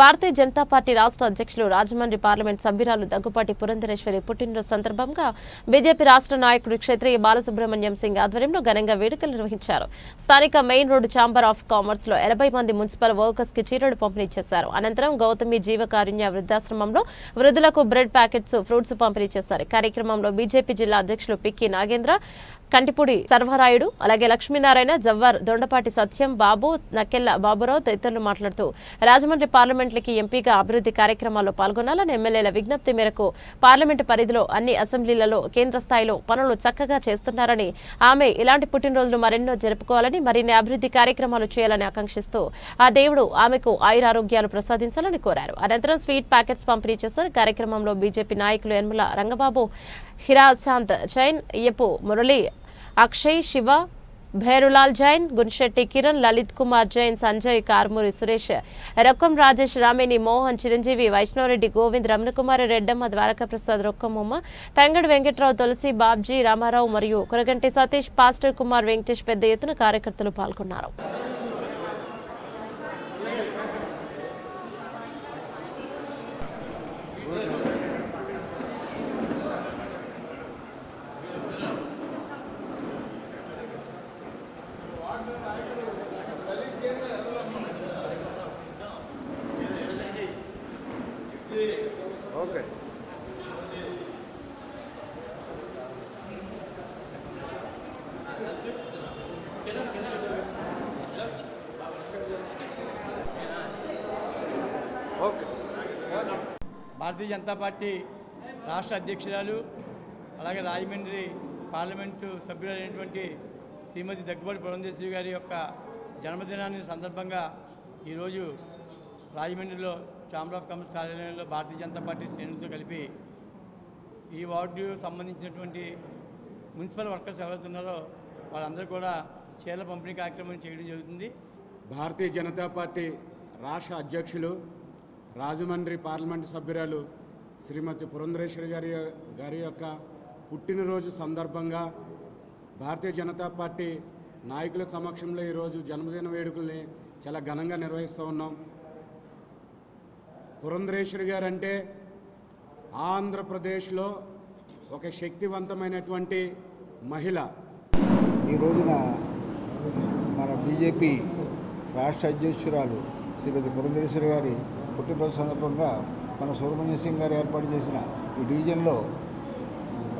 భారతీయ Janata party రాష్ట్ర అధ్యక్షులు Rajahmundry parliament సభ్యురాలు దగ్గుపాటి పురంధరేశ్వరి పుట్టినరోజు సందర్భంగా బీజేపీ రాష్ట్ర నాయకుడు క్షత్రియ బాలసుబ్రహ్మణ్యం సింగ్ ఆధ్వర్యంలో ఘనంగా వేడుకలు నిర్వహించారు. స్థానిక మెయిన్ రోడ్డు ఛాంబర్ ఆఫ్ కామర్స్లో ఎనభై మంది మున్సిపల్ వర్కర్స్కి చీరలు పంపిణీ చేశారు. అనంతరం గౌతమి జీవకారుణ్య వృద్ధాశ్రమంలో వృద్ధులకు బ్రెడ్ ప్యాకెట్స్ ఫ్రూట్స్ పంపిణీ చేశారు. కార్యక్రమంలో బీజేపీ జిల్లా అధ్యక్షులు పిక్కి నాగేంద్ర కంటిపూడి సర్వరాయుడు అలాగే లక్ష్మీనారాయణ జవ్వర్ దొండపాటి సత్యం బాబు నక్కెల్ల బాబురావు తదితరులు మాట్లాడుతూ రాజమండ్రి పార్లమెంట్లకి ఎంపీగా అభివృద్ధి కార్యక్రమాల్లో పాల్గొనాలని ఎమ్మెల్యేల విజ్ఞప్తి మేరకు పార్లమెంటు పరిధిలో అన్ని అసెంబ్లీలలో కేంద్ర స్థాయిలో పనులు చక్కగా చేస్తున్నారని ఆమె ఇలాంటి పుట్టినరోజులు మరెన్నో జరుపుకోవాలని మరిన్ని అభివృద్ధి కార్యక్రమాలు చేయాలని ఆకాంక్షిస్తూ ఆ దేవుడు ఆమెకు ఆయురారోగ్యాలు ప్రసాదించాలని కోరారు. అనంతరం స్వీట్ ప్యాకెట్స్ పంపిణీ చేశారు. కార్యక్రమంలో బీజేపీ నాయకులు యనమల రంగబాబు హిరాచాంత్ జైన్ అయ్యపు మురళి అక్షయ్ శివ భైరులాల్ జైన్ గున్షెట్టి కిరణ్ లలిత్ కుమార్ జైన్ సంజయ్ కార్మూరి సురేష్ రొక్కం రాజేష్ రామిని మోహన్ చిరంజీవి వైష్ణవరెడ్డి గోవింద్ రమణకుమారి రెడ్డమ్మ ద్వారకా ప్రసాద్ రొక్కమ్మ తంగడి వెంకట్రావు తులసి బాబ్జీ రామారావు మరియు కురగంటి సతీష్ పాస్టర్ కుమార్ వెంకటేష్ పెద్ద ఎత్తున కార్యకర్తలు పాల్గొన్నారు. Okay. Okay. Bharatiya Janata Party రాష్ట్ర అధ్యక్షురాలు అలాగే రాజమండ్రి పార్లమెంటు సభ్యులైనటువంటి శ్రీమతి దగ్గుబాటి పురంధేశ్వరి గారి యొక్క జన్మదినాన్ని సందర్భంగా ఈరోజు రాజమండ్రిలో ఛాంబర్ ఆఫ్ కామర్స్ కార్యాలయంలో భారతీయ జనతా పార్టీ శ్రేణులతో కలిపి ఈ వార్డు సంబంధించినటువంటి మున్సిపల్ వర్కర్స్ ఎవరైతున్నారో వాళ్ళందరూ కూడా చీరల పంపిణీ కార్యక్రమం చేయడం జరుగుతుంది. భారతీయ జనతా పార్టీ రాష్ట్ర అధ్యక్షులు రాజమండ్రి పార్లమెంటు సభ్యురాలు శ్రీమతి పురంధరేశ్వరి గారి గారి యొక్క పుట్టినరోజు సందర్భంగా భారతీయ జనతా పార్టీ నాయకుల సమక్షంలో ఈరోజు జన్మదిన వేడుకల్ని చాలా ఘనంగా నిర్వహిస్తూ ఉన్నాం. పురంధరేశ్వరి గారు అంటే ఆంధ్రప్రదేశ్లో ఒక శక్తివంతమైనటువంటి మహిళ. ఈ రోజున మన బీజేపీ రాష్ట్ర అధ్యక్షురాలు శ్రీమతి పురంధరేశ్వరి గారి పుట్టినరోజు సందర్భంగా మన సుబ్రహ్మణ్య సింగ్ గారు ఏర్పాటు చేసిన ఈ డివిజన్లో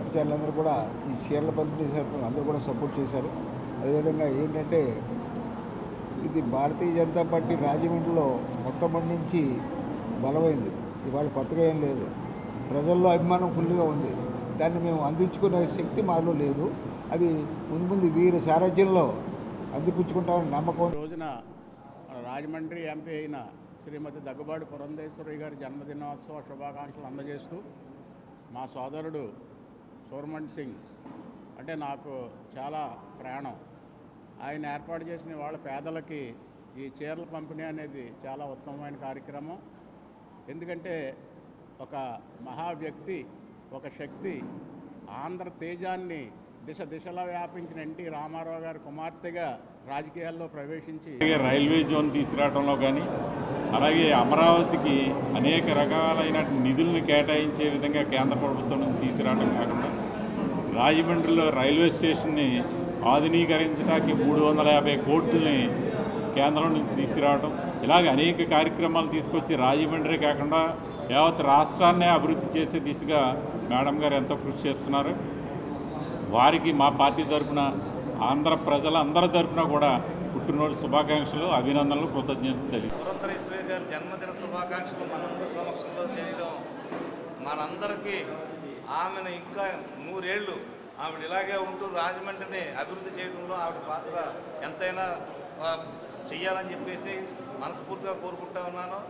అధికారులందరూ కూడా ఈ చీరల పంపిణీ అందరూ కూడా సపోర్ట్ చేశారు. అదేవిధంగా ఏంటంటే ఇది భారతీయ జనతా పార్టీ రాజమండ్రిలో మొట్టమొదటి నుంచి బలమైంది. ఇవాళ కొత్తగా ఏం లేదు. ప్రజల్లో అభిమానం ఫుల్గా ఉంది. దాన్ని మేము అందించుకునే శక్తి మాలో లేదు. అది ముందు ముందు వీరు సారథ్యంలో అందిపుచ్చుకుంటామని నమ్మకం. రోజున మన రాజమండ్రి ఎంపీ అయిన శ్రీమతి దగ్గుబాటి పురంధేశ్వరి గారి జన్మదినోత్సవ శుభాకాంక్షలు అందజేస్తూ మా సోదరుడు సూర్మణ్ సింగ్ అంటే నాకు చాలా ప్రాణం. ఆయన ఏర్పాటు చేసిన వాళ్ళ పేదలకి ఈ చీరల పంపిణీ అనేది చాలా ఉత్తమమైన కార్యక్రమం. ఎందుకంటే ఒక మహా వ్యక్తి ఒక శక్తి ఆంధ్ర తేజాన్ని దిశ దిశలా వ్యాపించిన ఎన్టీ రామారావు గారి కుమార్తెగా రాజకీయాల్లో ప్రవేశించి అలాగే రైల్వే జోన్ తీసుకురావడంలో కానీ అలాగే అమరావతికి అనేక రకాలైన నిధులను కేటాయించే విధంగా కేంద్ర ప్రభుత్వం నుంచి తీసుకురావడం కాకుండా రాజమండ్రిలో రైల్వే స్టేషన్ని ఆధునీకరించడానికి మూడు వందల యాభై కోట్లని కేంద్రం నుంచి తీసుకురావడం ఇలాగ అనేక కార్యక్రమాలు తీసుకొచ్చి రాజమండ్రి కాకుండా యావత్ రాష్ట్రాన్నే అభివృద్ధి చేసే దిశగా మేడం గారు ఎంతో కృషి చేస్తున్నారు. వారికి మా పార్టీ తరఫున ఆంధ్ర ప్రజలందరి తరఫున కూడా పుట్టినరోజు శుభాకాంక్షలు అభినందనలు కృతజ్ఞతలు తెలియదు గారి జన్మదిన శుభాకాంక్షలు మనందరి సమక్షంలో చేయడం మనందరికీ ఆమెను ఇంకా నూరేళ్ళు ఆవిడ ఇలాగే ఉంటూ రాజమండ్రిని అభివృద్ధి చేయడంలో ఆవిడ పాత్ర ఎంతైనా చెయ్యాలని చెప్పేసి మనస్ఫూర్తిగా కోరుకుంటా ఉన్నాను.